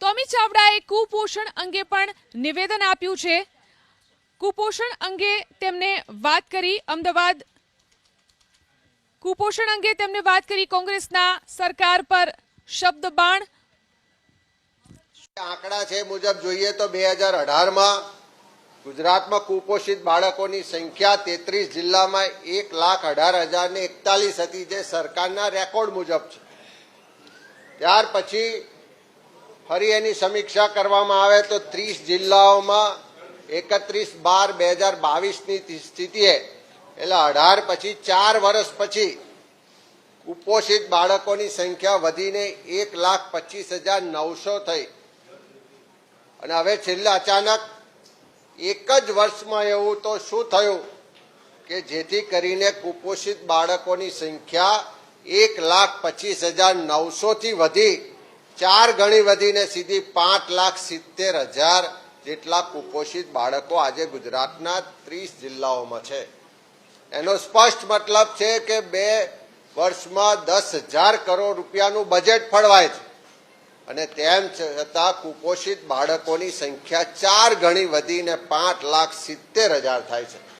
Tommy ચાવડાએ કુપોષણ અંગે પણ નિવેદન આપ્યું છે. કુપોષણ અંગે તેમને વાત કરી અમદાવાદ કુપોષણ અંગે તેમને વાત કરી કોંગ્રેસના સરકાર પર શબ્દ બાણ. આંકડા છે મુજબ જોઈએ તો બે હજાર અઢારમાં ગુજરાતમાં કુપોષિત બાળકોની સંખ્યા તેત્રીસ જિલ્લામાં એક લાખ અઢાર હજાર ને એકતાલીસ હતી, જે સરકારના રેકોર્ડ મુજબ છે. ત્યાર પછી ફરી એની સમીક્ષા કરવામાં આવે તો ત્રીસ જિલ્લાઓમાં એકત્રીસ બાર બે હજાર બાવીસની સ્થિતિએ એટલે અઢાર પછી ચાર વર્ષ પછી કુપોષિત બાળકોની સંખ્યા વધીને એક લાખ પચીસ હજાર નવસો થઈ. અને હવે છેલ્લા અચાનક એક જ વર્ષમાં એવું તો શું થયું કે જેથી કરીને કુપોષિત બાળકોની સંખ્યા એક લાખ પચીસ હજાર નવસોથી વધી ચાર ગણી વધીને સીધી પાંચ લાખ સિત્તેર હજાર જેટલા કુપોષિત બાળકો આજે ગુજરાતના ત્રીસ જિલ્લાઓમાં છે. એનો સ્પષ્ટ મતલબ છે કે બે વર્ષમાં દસ હજાર કરોડ રૂપિયાનું બજેટ ફળવાય છે. અને તેમ છતાં કુપોષિત બાળકોની સંખ્યા ચાર ગણી વધીને પાંચ લાખ સિત્તેર હજાર થાય છે.